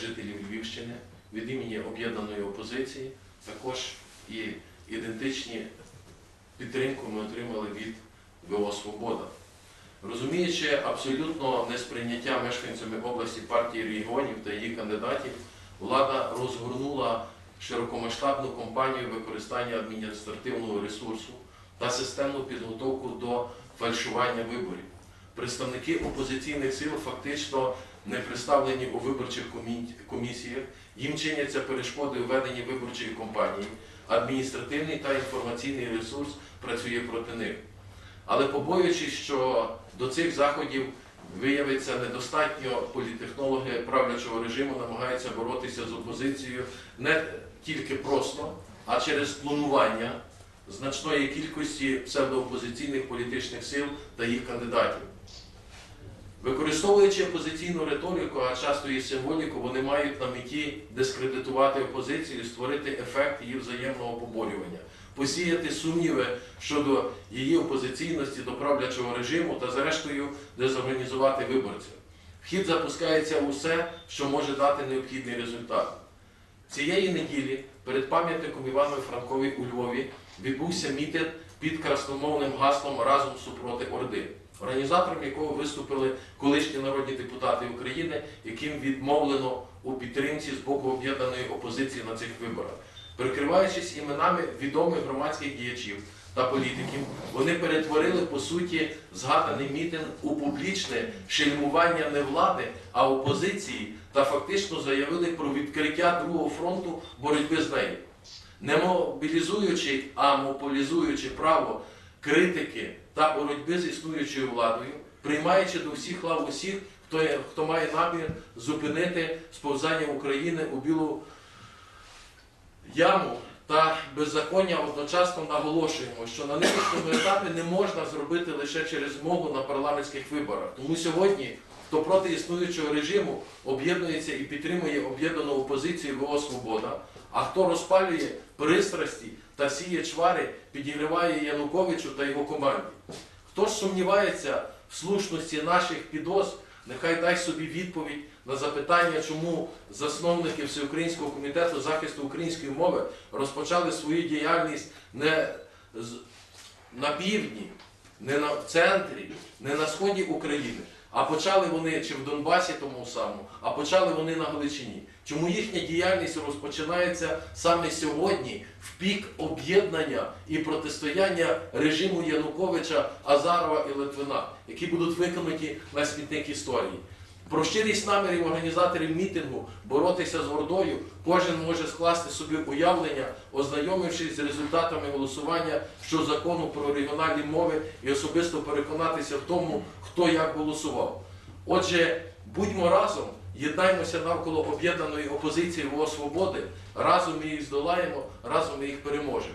жителів Львівщини від імені об'єднаної опозиції. Також і ідентичні підтримку ми отримали від ВО Свобода. Розуміючи абсолютно несприйняття мешканцями області партії регіонів та її кандидатів, влада розгорнула широкомасштабну кампанію використання адміністративного ресурсу та системну підготовку до фальшування виборів. Представники опозиційних сил фактично не представлені у виборчих комісіях, їм чиняться перешкоди у веденні виборчої кампанії, адміністративний та інформаційний ресурс працює проти них. Але побоюючись, що до цих заходів виявиться недостатньо, політехнологи правлячого режиму намагаються боротися з опозицією не тільки просто, а через планування значної кількості псевдоопозиційних політичних сил та їх кандидатів. Використовуючи опозиційну риторику, а часто і символіку, вони мають на меті дискредитувати опозицію, створити ефект її взаємного поборювання, посіяти сумніви щодо її опозиційності до правлячого режиму та, зрештою, дезорганізувати виборців. В хід запускається усе, що може дати необхідний результат. Цієї неділі перед пам'ятником Івану Франкові у Львові відбувся мітинг під красномовним гаслом разом супроти Орди, організатором якого виступили колишні народні депутати України, яким відмовлено у підтримці з боку об'єднаної опозиції на цих виборах. Прикриваючись іменами відомих громадських діячів та політиків, вони перетворили по суті згаданий мітинг у публічне шельмування не влади, а опозиції та фактично заявили про відкриття другого фронту боротьби з нею. Не мобілізуючи, а мополізуючи право критики та боротьби з існуючою владою, приймаючи до всіх лав усіх, хто, хто має намір зупинити сповзання України у білу яму та беззаконня одночасно наголошуємо, що на нинішньому етапі не можна зробити лише через змогу на парламентських виборах. Тому сьогодні, хто проти існуючого режиму об'єднується і підтримує об'єднану опозицію ВО Свобода, а хто розпалює пристрасті та сіє чвари, підігриває Януковичу та його команді. Хто ж сумнівається в слушності наших підозр, нехай дай собі відповідь на запитання, чому засновники Всеукраїнського комітету захисту української мови розпочали свою діяльність не на півдні, не на центрі, не на сході України, а почали вони чи в Донбасі тому самому, а почали вони на Галичині. Чому їхня діяльність розпочинається саме сьогодні, в пік об'єднання і протистояння режиму Януковича, Азарова і Литвина, які будуть викинуті на смітник історії? Про щирість намірів організаторів мітингу боротися з Ордою кожен може скласти собі уявлення, ознайомившись з результатами голосування щодо закону про регіональні мови і особисто переконатися в тому, хто як голосував. Отже, будьмо разом, єднаймося навколо об'єднаної опозиції ВО Свободи, разом ми їх здолаємо, разом ми їх переможемо.